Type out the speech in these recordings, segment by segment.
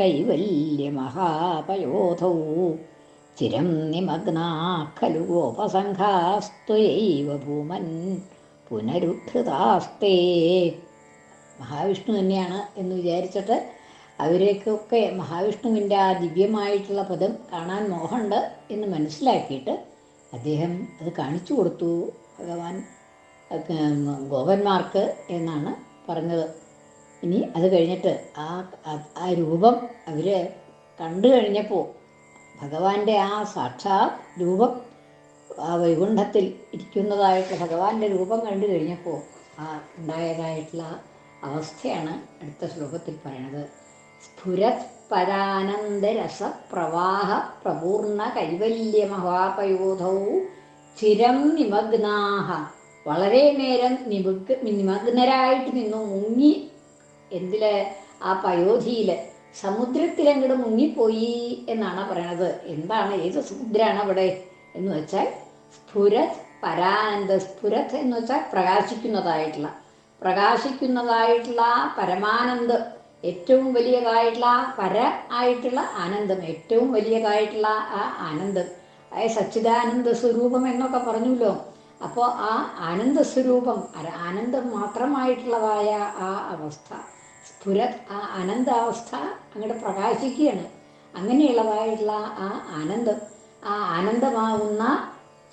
കൈവല്യമഹാപയോധൗ ചിരം നിമഗ്നാ ഖലു ഗോപസംഘാസ്ത്വയൈവ ഭൂമൻ പുനരുദ്ധൃതാസ്തേ. മഹാവിഷ്ണു തന്നെയാണ് എന്ന് വിചാരിച്ചിട്ട് അവരേക്കൊക്കെ മഹാവിഷ്ണുവിന്റെ ആ ദിവ്യമായിട്ടുള്ള പദം കാണാൻ മോഹമുണ്ട് എന്ന് മനസ്സിലാക്കിയിട്ട് അദ്ദേഹം അത് കാണിച്ചു കൊടുത്തു ഭഗവാൻ ഗോപന്മാർക്ക് എന്നാണ് പറഞ്ഞത്. ഇനി അത് കഴിഞ്ഞിട്ട് ആ ആ രൂപം അവർ കണ്ടു കഴിഞ്ഞപ്പോൾ ഭഗവാന്റെ ആ സാക്ഷാത് രൂപം ആ വൈകുണ്ഠത്തിൽ ഇരിക്കുന്നതായിട്ട് ഭഗവാന്റെ രൂപം കണ്ടു കഴിഞ്ഞപ്പോൾ ആ ഉണ്ടായതായിട്ടുള്ള അവസ്ഥയാണ് അടുത്ത ശ്ലോകത്തിൽ പറയണത്. സ്ഫുരത് പരാനന്ദരസപ്രവാഹ പ്രപൂർണ കൈവല്യമഹാപയോധൗ ചിരം നിമഗ്നാഹ വളരെ നേരം നിമഗ് നിമഗ്നരായിട്ട് നിന്നു മുങ്ങി എന്തിൽ? ആ പയോധിയിൽ സമുദ്രത്തിലങ്ങോട്ട് മുങ്ങിപ്പോയി എന്നാണ് പറയണത്. എന്താണ് ഏത് സമുദ്രമാണ് അവിടെ എന്ന് വെച്ചാൽ സ്ഫുരത് പരാനന്ദ സ്ഫുരത് എന്ന് വെച്ചാൽ പ്രകാശിക്കുന്നതായിട്ടുള്ള പ്രകാശിക്കുന്നതായിട്ടുള്ള പരമാനന്ദ് ഏറ്റവും വലിയതായിട്ടുള്ള പര ആയിട്ടുള്ള ആനന്ദം ഏറ്റവും വലിയതായിട്ടുള്ള ആ ആനന്ദം. അതായത് സച്ചിദാനന്ദ സ്വരൂപം എന്നൊക്കെ പറഞ്ഞല്ലോ. അപ്പോൾ ആ ആനന്ദ സ്വരൂപം ആനന്ദം മാത്രമായിട്ടുള്ളതായ ആ അവസ്ഥ സ്ഫുര ആ ആനന്ദാവസ്ഥ അങ്ങോട്ട് പ്രകാശിക്കുകയാണ്. അങ്ങനെയുള്ളതായിട്ടുള്ള ആ ആനന്ദം ആ ആനന്ദമാവുന്ന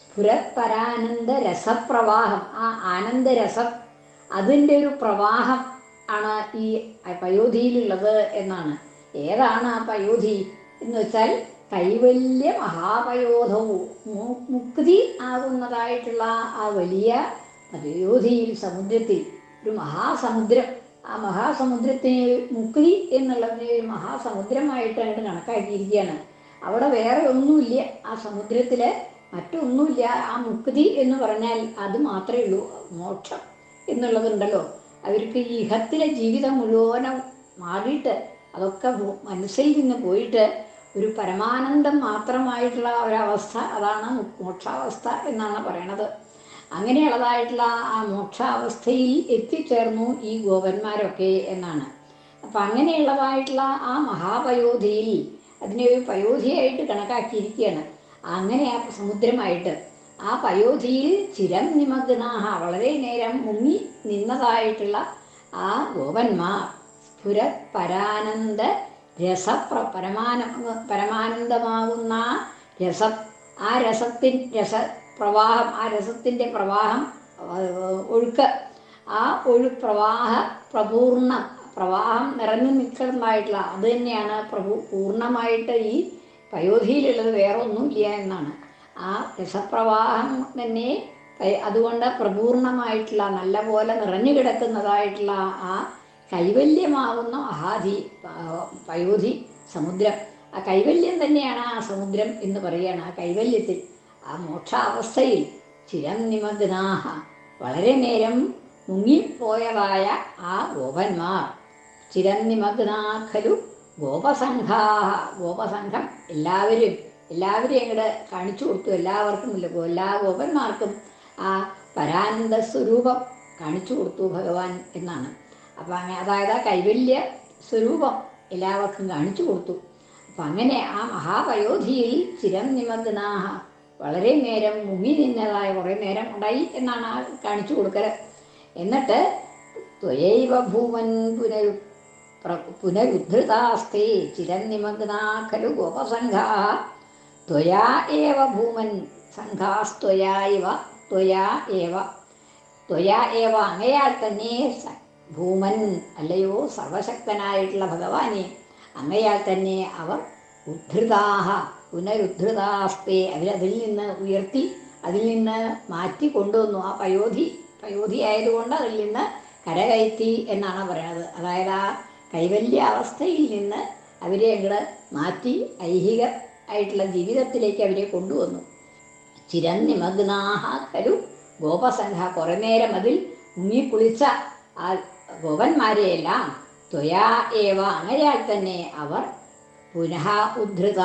സ്ഫുരപരാനന്ദ രസപ്രവാഹം ആ ആനന്ദരസം അതിന്റെ ഒരു പ്രവാഹം ആണ് ഈ പയോധിയിലുള്ളത് എന്നാണ്. ഏതാണ് ആ പയോധി എന്ന് വെച്ചാൽ കൈവല്യ മഹാപയോധവും മുക്തി ആകുന്നതായിട്ടുള്ള ആ വലിയ പയോധിയിൽ സമുദ്രത്തിൽ ഒരു മഹാസമുദ്രം. ആ മഹാസമുദ്രത്തിന് മുക്തി എന്നുള്ളതിനെ ഒരു മഹാസമുദ്രമായിട്ട് അങ്ങോട്ട് കണക്കാക്കിയിരിക്കുകയാണ്. അവിടെ വേറെ ഒന്നുമില്ല. ആ സമുദ്രത്തിൽ മറ്റൊന്നുമില്ല. ആ മുക്തി എന്ന് പറഞ്ഞാൽ അത് മാത്രമേ ഉള്ളൂ. മോക്ഷം എന്നുള്ളതുണ്ടല്ലോ. അവർക്ക് ഈ ഇഹത്തിലെ ജീവിതം മുഴുവനും മാറിയിട്ട് അതൊക്കെ മനസ്സിൽ നിന്ന് പോയിട്ട് ഒരു പരമാനന്ദം മാത്രമായിട്ടുള്ള ഒരവസ്ഥ അതാണ് മോക്ഷാവസ്ഥ എന്നാണ് പറയണത്. അങ്ങനെയുള്ളതായിട്ടുള്ള ആ മോക്ഷാവസ്ഥയിൽ എത്തിച്ചേർന്നു ഈ ഗോപന്മാരൊക്കെ എന്നാണ്. അപ്പം അങ്ങനെയുള്ളതായിട്ടുള്ള ആ മഹാപയോധിയിൽ അതിനെ ഒരു പയോധിയായിട്ട് കണക്കാക്കിയിരിക്കുകയാണ്. അങ്ങനെ ആ സമുദ്രമായിട്ട് ആ പയോധിയിൽ ചിരം നിമഗ്നാഹ വളരെ നേരം മുങ്ങി നിന്നതായിട്ടുള്ള ആ ഗോപന്മാർ സ്ഫുര പരാനന്ദ രസപ്ര പരമാന പരമാനന്ദമാകുന്ന രസ. ആ രസത്തിൻ രസ പ്രവാഹം ആ രസത്തിന്റെ പ്രവാഹം ഒഴുക്ക്. ആ ഒഴു പ്രവാഹ പ്രപൂർണ പ്രവാഹം നിറഞ്ഞു നിൽക്കുന്നതായിട്ടുള്ള അത് തന്നെയാണ് പ്രഭു പൂർണമായിട്ട് ഈ പയോധിയിലുള്ളത് വേറെ ഒന്നുമില്ല എന്നാണ്. ആ രസപ്രവാഹം തന്നെ അതുകൊണ്ട് പ്രപൂർണമായിട്ടുള്ള നല്ലപോലെ നിറഞ്ഞു കിടക്കുന്നതായിട്ടുള്ള ആ കൈവല്യമാവുന്ന മഹാധി പയോധി സമുദ്രം. ആ കൈവല്യം തന്നെയാണ് ആ സമുദ്രം എന്ന് പറയുകയാണ്. ആ കൈവല്യത്തിൽ ആ മോക്ഷാവസ്ഥയിൽ ചിരം നിമഗ്നാഹ. വളരെ നേരം മുങ്ങിപ്പോയതായ ആ ഗോപന്മാർ. ചിരം നിമഗ്നാഖലു ഗോപസംഘാഹ. ഗോപസംഘം എല്ലാവരും എല്ലാവരെയും അങ്ങോട്ട് കാണിച്ചു കൊടുത്തു. എല്ലാവർക്കും ഇല്ല എല്ലാ ഗോപന്മാർക്കും ആ പരാനന്ദ സ്വരൂപം കാണിച്ചു കൊടുത്തു ഭഗവാൻ എന്നാണ്. അപ്പം അങ്ങനെ അതായത് ആ കൈവല്യ സ്വരൂപം എല്ലാവർക്കും കാണിച്ചു കൊടുത്തു. അപ്പം അങ്ങനെ ആ മഹാപയോധിയിൽ ചിരം നിമഗ്നാഹ വളരെ നേരം മുങ്ങി നിന്നതായ കുറേ നേരം ഉണ്ടായി എന്നാണ് ആ കാണിച്ചു കൊടുക്കൽ എന്നിട്ട് ത്വയൈവ ഭൂമൻ പുനരു പുനരുദ്ധൃതാസ്തേ ചിരം നിമഗ്നാ ഖലു ഗോപസംഘാ ത്വയാ ഏവ ഭൂമൻ സംഘാസ്ത്വയാ ഇവ ത്വയാ ഏവ ത്വയാ ഏവ അങ്ങയാൽ തന്നെ ഭൂമൻ അല്ലയോ സർവശക്തനായിട്ടുള്ള ഭഗവാനെ അങ്ങയാൽ തന്നെ അവർ ഉദ്ധൃതാഹ പുനരുദ്ധൃതാസ്തേ അവരതിൽ നിന്ന് ഉയർത്തി അതിൽ നിന്ന് മാറ്റി കൊണ്ടുവന്നു. ആ പയോധി പയോധി ആയതുകൊണ്ട് അതിൽ നിന്ന് കരകയറ്റി എന്നാണ് പറയുന്നത്. അതായത് ആ കൈവല്യ അവസ്ഥയിൽ നിന്ന് അവരെ അങ്ങോട്ട് മാറ്റി ഐഹിക ആയിട്ടുള്ള ജീവിതത്തിലേക്ക് അവരെ കൊണ്ടുവന്നു. ചിരന്നിമഗ്നാഹ കരു ഗോപസംഘ കുറേ നേരം അതിൽ മുങ്ങിക്കുളിച്ച ആ ഗോപന്മാരെയെല്ലാം ത്വയാ ഏവ അങ്ങയാൽ തന്നെ അവർ പുനഃ ഉദ്ധൃത.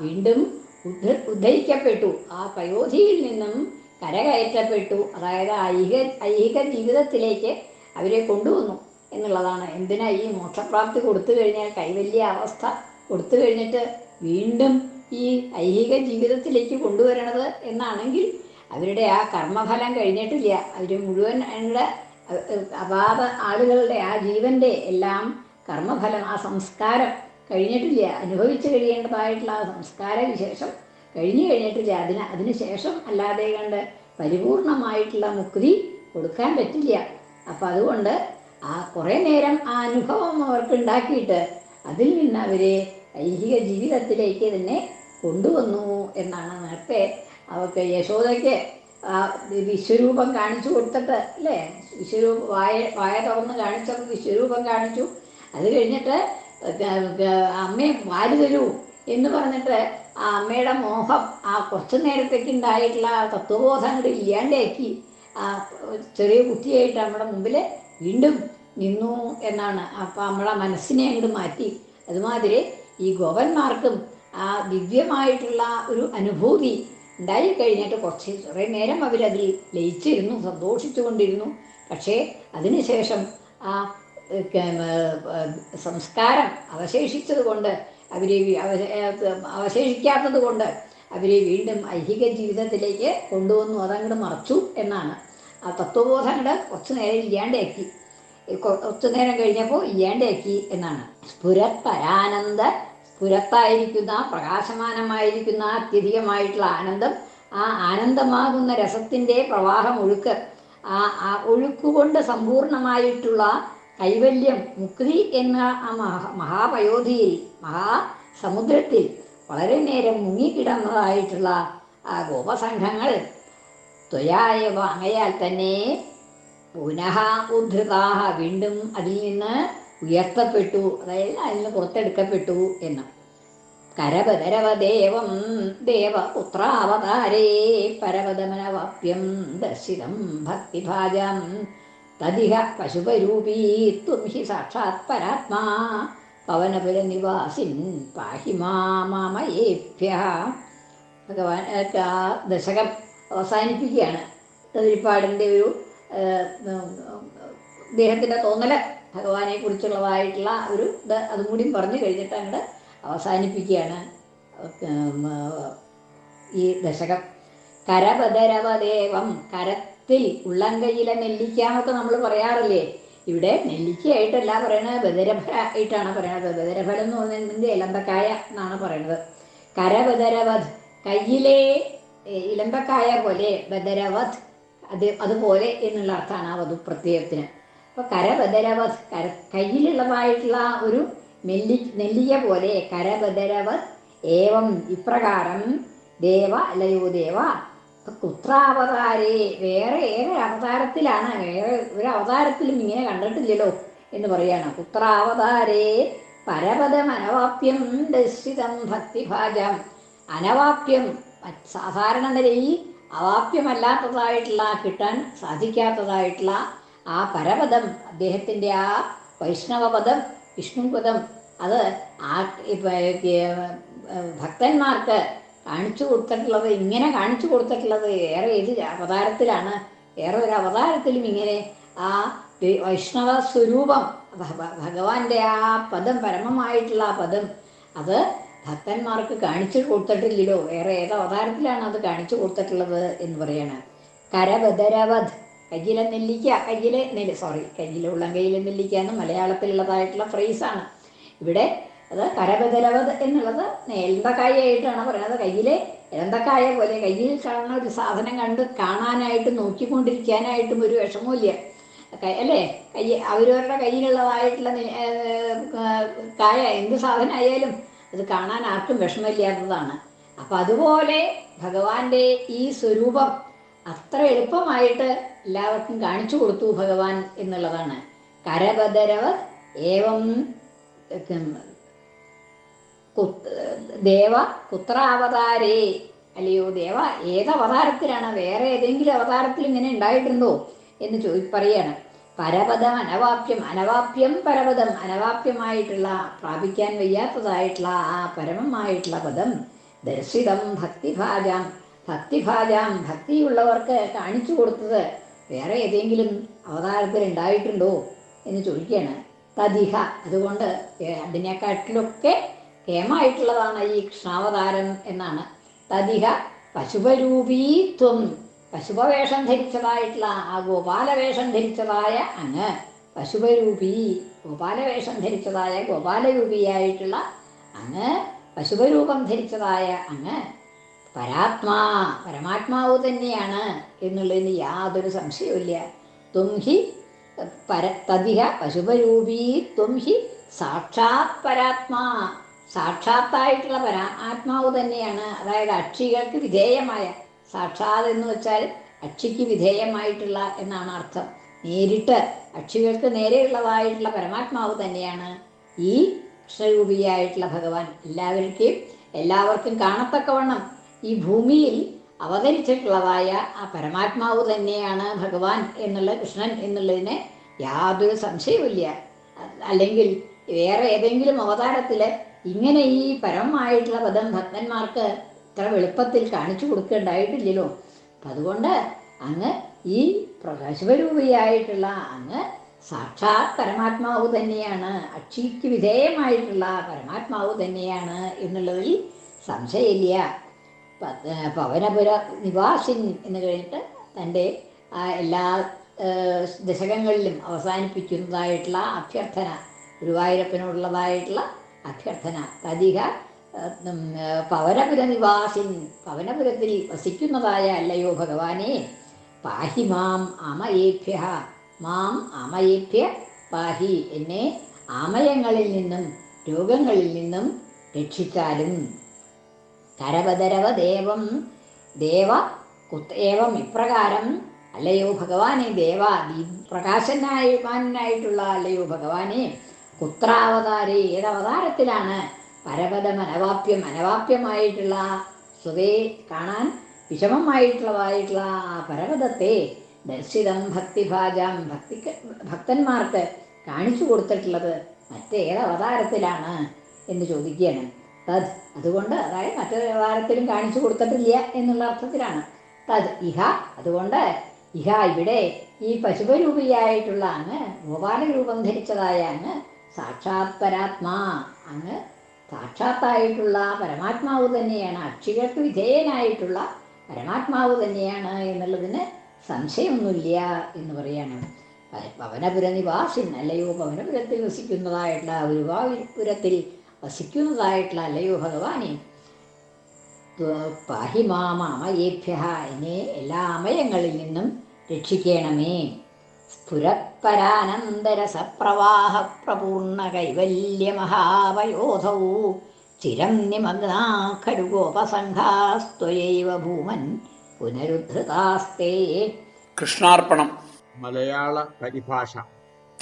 വീണ്ടും ഉദ്ധ ഉദ്ധരിക്കപ്പെട്ടു. ആ പയോധിയിൽ നിന്നും കരകയറ്റപ്പെട്ടു. അതായത് ഐഹിക ഐഹിക ജീവിതത്തിലേക്ക് അവരെ കൊണ്ടുവന്നു എന്നുള്ളതാണ്. എന്തിനാ ഈ മോക്ഷപ്രാപ്തി കൊടുത്തു കഴിഞ്ഞാൽ കൈവല്യ അവസ്ഥ? കൊടുത്തു കഴിഞ്ഞിട്ട് വീണ്ടും ഈ ഐഹിക ജീവിതത്തിലേക്ക് കൊണ്ടുവരണത് എന്നാണെങ്കിൽ അവരുടെ ആ കർമ്മഫലം കഴിഞ്ഞിട്ടില്ല. അവർ മുഴുവൻ അപാത ആളുകളുടെ ആ ജീവന്റെ എല്ലാം കർമ്മഫലം ആ സംസ്കാരം കഴിഞ്ഞിട്ടില്ല. അനുഭവിച്ചു കഴിയേണ്ടതായിട്ടുള്ള ആ സംസ്കാര വിശേഷം കഴിഞ്ഞു കഴിഞ്ഞിട്ടില്ല. അതിന് അതിന് ശേഷം അല്ലാതെ കണ്ട് പരിപൂർണമായിട്ടുള്ള മുക്തി കൊടുക്കാൻ പറ്റില്ല. അപ്പം അതുകൊണ്ട് ആ കുറേ നേരം ആ അനുഭവം അവർക്ക് ഉണ്ടാക്കിയിട്ട് അതിൽ നിന്ന് അവരെ ഐഹിക ജീവിതത്തിലേക്ക് തന്നെ കൊണ്ടുവന്നു എന്നാണ് നേരത്തെ അവർക്ക് യശോദയ്ക്ക് വിശ്വരൂപം കാണിച്ചു കൊടുത്തിട്ട് അല്ലേ? വിശ്വരൂപ വായ വായ തുറന്ന് കാണിച്ചപ്പോൾ വിശ്വരൂപം കാണിച്ചു. അത് കഴിഞ്ഞിട്ട് അമ്മയെ വാരി തരൂ എന്ന് പറഞ്ഞിട്ട് ആ അമ്മയുടെ മോഹം ആ കുറച്ചു നേരത്തേക്ക് ഉണ്ടായിട്ടുള്ള ആ തത്വബോധം അങ്ങോട്ട് ഇല്ലാണ്ടാക്കി ആ ചെറിയ കുട്ടിയായിട്ട് നമ്മുടെ മുമ്പിൽ വീണ്ടും നിന്നു എന്നാണ്. അപ്പം നമ്മളെ മനസ്സിനെ അങ്ങോട്ട് മാറ്റി. അതുമാതിരി ഈ ഗോപന്മാർക്കും ആ ദിവ്യമായിട്ടുള്ള ഒരു അനുഭൂതി ഉണ്ടായി കഴിഞ്ഞിട്ട് കുറച്ച് കുറേ നേരം അവരതിൽ ലയിച്ചിരുന്നു സന്തോഷിച്ചുകൊണ്ടിരുന്നു. പക്ഷേ അതിനുശേഷം ആ സംസ്കാരം അവശേഷിച്ചത് കൊണ്ട് അവരെ അവശേഷിക്കാത്തത് കൊണ്ട് അവരെ വീണ്ടും ഐഹിക ജീവിതത്തിലേക്ക് കൊണ്ടുവന്നു. അതങ്ങോട്ട് മറച്ചു എന്നാണ്. ആ തത്വബോധം അങ്ങോട്ട് കുറച്ചു നേരം ഇല്ലാണ്ടാക്കി. കുറച്ചു നേരം കഴിഞ്ഞപ്പോൾ ഇല്ലാണ്ടാക്കി എന്നാണ്. സ്ഫുരത് പരാനന്ദ സ്ഫുരത്തായിരിക്കുന്ന പ്രകാശമാനമായിരിക്കുന്ന അത്യധികമായിട്ടുള്ള ആനന്ദം ആ ആനന്ദമാകുന്ന രസത്തിന്റെ പ്രവാഹം ഒഴുക്ക് ആ ആ ഒഴുക്കുകൊണ്ട് സമ്പൂർണമായിട്ടുള്ള കൈവല്യം മുക്തി എന്ന ആ മഹാ മഹാപയോധിയിൽ മഹാസമുദ്രത്തിൽ വളരെ നേരം മുങ്ങിക്കിടന്നതായിട്ടുള്ള ആ ഗോപസംഘങ്ങൾ ത്വയായവ അങ്ങയാൽ തന്നെ പുനഃ ഉദ്ധൃതാഹ വീണ്ടും അതിൽ നിന്ന് ഉയർത്തപ്പെട്ടു അതായത് അതിൽ നിന്ന് പുറത്തെടുക്കപ്പെട്ടു എന്ന് കരപതരവദേവം ദേവപുത്രാവതാരേ പരവതമനവാപ്യം ദർശിതം ഭക്തിഭാജം തദിഹ പശുപരൂപീ ത്വം ഹി സാക്ഷാത് പരാത്മാ പവനപുരനിവാസിൻ പാഹി മാമയേഭ്യ ഭഗവാൻ ദശകം അവസാനിപ്പിക്കുകയാണ് തതിരിപ്പാടിന്റെ ഒരു ദേഹത്തിന്റെ തോന്നൽ ഭഗവാനെ കുറിച്ചുള്ളതായിട്ടുള്ള ഒരു ഇത് അതും കൂടി പറഞ്ഞു കഴിഞ്ഞിട്ട് അങ്ങോട്ട് അവസാനിപ്പിക്കുകയാണ്. ഈ ദശകം. കരപദരവദേവം കരത്തിൽ ഉള്ളംകൈയിലെ നെല്ലിക്കാന്നൊക്കെ നമ്മൾ പറയാറില്ലേ? ഇവിടെ നെല്ലിക്കയായിട്ടല്ല പറയണത് ബദരഫല ആയിട്ടാണ് പറയണത്. ബദരഫലം എന്ന് പറഞ്ഞിട്ടുണ്ടെങ്കിൽ ഇലമ്പക്കായ എന്നാണ് പറയണത്. കരബദരവധ് കയ്യിലെ ഇലമ്പക്കായ പോലെ ബദരവധ് അത് അതുപോലെ എന്നുള്ള അർത്ഥമാണ് ആ വധു പ്രത്യയത്തിന്. അപ്പൊ കരബദരവസ് കര കയ്യിലുള്ളതായിട്ടുള്ള ഒരു നെല്ലി നെല്ലിക പോലെ കരബദരവസ് ഏവം ഇപ്രകാരം ദേവ അല്ലയോ ദേവ. കുത്രാവതാരേ വേറെ ഏറെ അവതാരത്തിലാണ് വേറെ ഒരു അവതാരത്തിലും ഇങ്ങനെ കണ്ടിട്ടില്ലല്ലോ എന്ന് പറയാണ്. കുത്രാവതാരേ പരപദം അനവാപ്യം ദർശിതം ഭക്തിഭാജം. അനവാപ്യം സാധാരണ നിലയിൽ അവാപ്യമല്ലാത്തതായിട്ടുള്ള കിട്ടാൻ സാധിക്കാത്തതായിട്ടുള്ള ആ പരപദം അദ്ദേഹത്തിന്റെ ആ വൈഷ്ണവപദം വിഷ്ണുപദം അത് ആ ഭക്തന്മാർക്ക് കാണിച്ചു കൊടുത്തിട്ടുള്ളത് ഇങ്ങനെ കാണിച്ചു കൊടുത്തിട്ടുള്ളത് ഏറെ ഏത് അവതാരത്തിലാണ്. ഏറെ ഒരു അവതാരത്തിലും ഇങ്ങനെ ആ വൈഷ്ണവ സ്വരൂപം ഭഗവാന്റെ ആ പദം പരമമായിട്ടുള്ള ആ പദം അത് ഭക്തന്മാർക്ക് കാണിച്ചു കൊടുത്തിട്ടില്ലല്ലോ. വേറെ ഏത് അവതാരത്തിലാണ് അത് കാണിച്ചു കൊടുത്തിട്ടുള്ളത് എന്ന് പറയാണ്. കരബദരവധ് കയ്യിലെ നെല്ലിക്ക കയ്യിലെ നെല്ല് സോറി കയ്യിലെ ഉള്ളംകൈയിലെ നെല്ലിക്ക എന്ന് മലയാളത്തിലുള്ളതായിട്ടുള്ള ഫ്രേസാണ് ഇവിടെ അത് കരബദലവത് എന്നുള്ളത് എലന്തക്കായായിട്ടാണ് പറയുന്നത്. കയ്യിലെ എന്തക്കായ പോലെ കയ്യിൽ കാണുന്ന ഒരു സാധനം കണ്ട് കാണാനായിട്ട് നോക്കിക്കൊണ്ടിരിക്കാനായിട്ടും ഒരു വിഷമമില്ല അല്ലേ? കൈ അവരവരുടെ കയ്യിലുള്ളതായിട്ടുള്ള കായ എന്ത് സാധനമായാലും അത് കാണാൻ ആർക്കും വിഷമമില്ലാത്തതാണ്. അപ്പം അതുപോലെ ഭഗവാന്റെ ഈ സ്വരൂപം അത്ര എളുപ്പമായിട്ട് എല്ലാവർക്കും കാണിച്ചു കൊടുത്തു ഭഗവാൻ എന്നുള്ളതാണ്. കരബദരവ ഏവം ദേവ കുത്ര അവതാരേ അല്ലയോ ദേവ ഏത് അവതാരത്തിലാണ് വേറെ ഏതെങ്കിലും അവതാരത്തിൽ ഇങ്ങനെ ഉണ്ടായിട്ടുണ്ടോ എന്ന് ചോദി പറയാണ്. പരപദം അനവാപ്യം അനവാപ്യം പരപദം അനവാപ്യമായിട്ടുള്ള പ്രാപിക്കാൻ വയ്യാത്തതായിട്ടുള്ള ആ പരമമായിട്ടുള്ള പദം ദർശിതം ഭക്തിഭാജാം. ഭക്തിഭാജാം ഭക്തിയുള്ളവർക്ക് കാണിച്ചു കൊടുത്തത് വേറെ ഏതെങ്കിലും അവതാരത്തിൽ ഉണ്ടായിട്ടുണ്ടോ എന്ന് ചോദിക്കുകയാണ്. തതിഹ അതുകൊണ്ട് അതിനെക്കാട്ടിലൊക്കെ കേമായിട്ടുള്ളതാണ് ഈ കൃഷ്ണാവതാരം എന്നാണ്. തതിഹ പശുപരൂപീത്വം പശുപവേഷം ധരിച്ചതായിട്ടുള്ള ആ ഗോപാലവേഷം ധരിച്ചതായ അങ്ങ് പശുപരൂപി ഗോപാലവേഷം ധരിച്ചതായ ഗോപാലരൂപിയായിട്ടുള്ള അങ്ങ് പശുപരൂപം ധരിച്ചതായ അങ്ങ് പരാത്മാ പരമാത്മാവ് തന്നെയാണ് എന്നുള്ളതിന് യാതൊരു സംശയവുമില്ല. ത്വം ഹി പര തതിഹ പശുപരൂപീ ത്വം ഹി സാക്ഷാത് പരാത്മാ. സാക്ഷാത്തായിട്ടുള്ള പരാ ആത്മാവ് തന്നെയാണ്. അതായത് അക്ഷികൾക്ക് വിധേയമായ സാക്ഷാത് എന്ന് വെച്ചാൽ അക്ഷിക്ക് വിധേയമായിട്ടുള്ള എന്നാണ് അർത്ഥം. നേരിട്ട് അക്ഷികൾക്ക് നേരെയുള്ളതായിട്ടുള്ള പരമാത്മാവ് തന്നെയാണ് ഈ കൃഷ്ണരൂപിയായിട്ടുള്ള ഭഗവാൻ. എല്ലാവർക്കും എല്ലാവർക്കും കാണത്തക്കവണ്ണം ഈ ഭൂമിയിൽ അവതരിച്ചിട്ടുള്ളതായ ആ പരമാത്മാവ് തന്നെയാണ് ഭഗവാൻ എന്നുള്ള കൃഷ്ണൻ എന്നുള്ളതിന് യാതൊരു സംശയവുമില്ല. അല്ലെങ്കിൽ വേറെ ഏതെങ്കിലും അവതാരത്തിൽ ഇങ്ങനെ ഈ പരമമായിട്ടുള്ള പദം ഭക്തന്മാർക്ക് ഇത്ര എളുപ്പത്തിൽ കാണിച്ചു കൊടുക്കേണ്ടായിട്ടില്ലല്ലോ. അപ്പം അതുകൊണ്ട് അങ്ങ് ഈ പ്രകാശപരൂപിയായിട്ടുള്ള അങ്ങ് സാക്ഷാത് പരമാത്മാവ് തന്നെയാണ് അക്ഷിക്ക് വിധേയമായിട്ടുള്ള പരമാത്മാവ് തന്നെയാണ് എന്നുള്ളതിൽ സംശയമില്ല. പവനപുര നിവാസിൻ എന്ന് കഴിഞ്ഞിട്ട് തന്റെ എല്ലാ ദശകങ്ങളിലും അവസാനിപ്പിക്കുന്നതായിട്ടുള്ള അഭ്യർത്ഥന ഗുരുവായൂരപ്പനോടുള്ളതായിട്ടുള്ള അഭ്യർത്ഥന. തതിക പവനപുര നിവാസിൻ പവനപുരത്തിൽ വസിക്കുന്നതായ അല്ലയോ ഭഗവാനെ പാഹി മാം ആമയേഭ്യ മാം ആമയേഭ്യ പാഹി എന്നെ ആമയങ്ങളിൽ നിന്നും രോഗങ്ങളിൽ നിന്നും രക്ഷിച്ചാലും. കരവതരവ ദേവം ദേവ കുത്തേവം ഇപ്രകാരം അല്ലയോ ഭഗവാനെ ദേവ പ്രകാശനായിട്ടുള്ള അല്ലയോ ഭഗവാനെ കുത്രാവതാരെ ഏതവതാരത്തിലാണ് പരപദ മനവാപ്യം അനവാപ്യമായിട്ടുള്ള സ്വതേ കാണാൻ വിഷമമായിട്ടുള്ളതായിട്ടുള്ള ആ പരപദത്തെ ദർശിതം ഭക്തിഭാജം ഭക്തി ഭക്തന്മാർക്ക് കാണിച്ചു കൊടുത്തിട്ടുള്ളത് മറ്റേതവതാരത്തിലാണ് എന്ന് ചോദിക്കുകയാണ്. തത് അതുകൊണ്ട് അതായത് മറ്റൊരു വ്യവഹാരത്തിലും കാണിച്ചു കൊടുത്തിട്ടില്ല എന്നുള്ള അർത്ഥത്തിലാണ്. തത് ഇഹ. അതുകൊണ്ട് ഇഹ ഇവിടെ ഈ പശുപരൂപിയായിട്ടുള്ള അങ്ങ് ഗോപാലരൂപം ധരിച്ചതായ അങ്ങ് സാക്ഷാത് പരാത്മാ അങ്ങ് സാക്ഷാത്തായിട്ടുള്ള പരമാത്മാവ് തന്നെയാണ്. അക്ഷികൾക്ക് വിധേയനായിട്ടുള്ള പരമാത്മാവ് തന്നെയാണ് എന്നുള്ളതിന് സംശയമൊന്നുമില്ല എന്ന് പറയാണ്. പവനപുര നിവാസിൻ അല്ലയോ പവനപുരത്തിൽ വസിക്കുന്നതായിട്ടുള്ള ഗുരുവായൂരപ്പുരത്തിൽ വസിക്കുന്നതായിട്ടുള്ള അല്ലയോ ഭഗവാനെ. ത്വ- പാഹി മാമയേഭ്യ എന്നെ എല്ലാ അമയങ്ങളിൽ നിന്നും രക്ഷിക്കണമേ. സ്ഫുരത്പരാനന്ദരസപ്രവാഹ പ്രപൂർണ കൈവല്യമഹാവയോധൗ ചിരം നിമഗ്നാ ഖലു ഗോപസംഘാസ്ത്വയൈവ ഭൂമൻ പുനരുദ്ധൃതാസ്തേ. കൃഷ്ണാർപ്പണം. മലയാള പരിഭാഷ.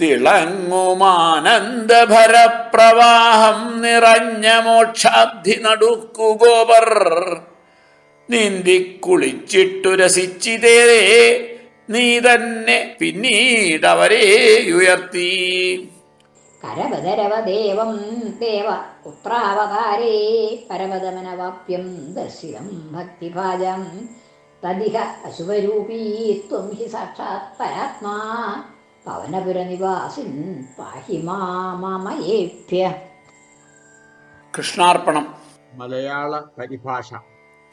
തിളങ്ങുമാനന്ദഭരപ്രവാഹം നിറഞ്ഞ മോക്ഷാബ്ധി നടുക്കു ഗോപർ നീന്തി കുളിച്ചിട്ടു രസിച്ചിതേ നീ തന്നെ പിന്നീടവരെ ഉയർത്തി. കരവതരവ ദേവം പുത്രാവതാരേ പരമദമനവാപ്യം ദർശിതം ഭക്തിഭാജം. തദിഹ അശുഭരൂപീ ത്വം ഹി സാക്ഷാത് പരാത്മാ. പവനപുരനിവാസിൻ പാഹി മാമയേഭ്യ. കൃഷ്ണാർപ്പണം. മലയാള പരിഭാഷ.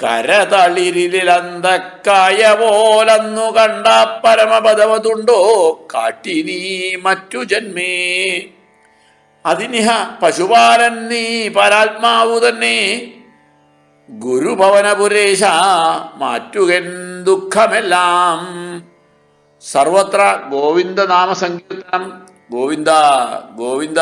കരതളിരിലന്തക്കായ പോലന്നു കണ്ട പരമപദവതുണ്ടോ കാട്ടിനീ മറ്റു ജന്മേ. അതിനിഹ പശുപാലൻ നീ പരാത്മാവു തന്നെ. ഗുരുഭവനപുരേശ മാറ്റുകൻ ദുഃഖമെല്ലാം. സർവത്ര ഗോവിന്ദ നാമസങ്കീർത്തനം ഗോവിന്ദ ഗോവിന്ദ.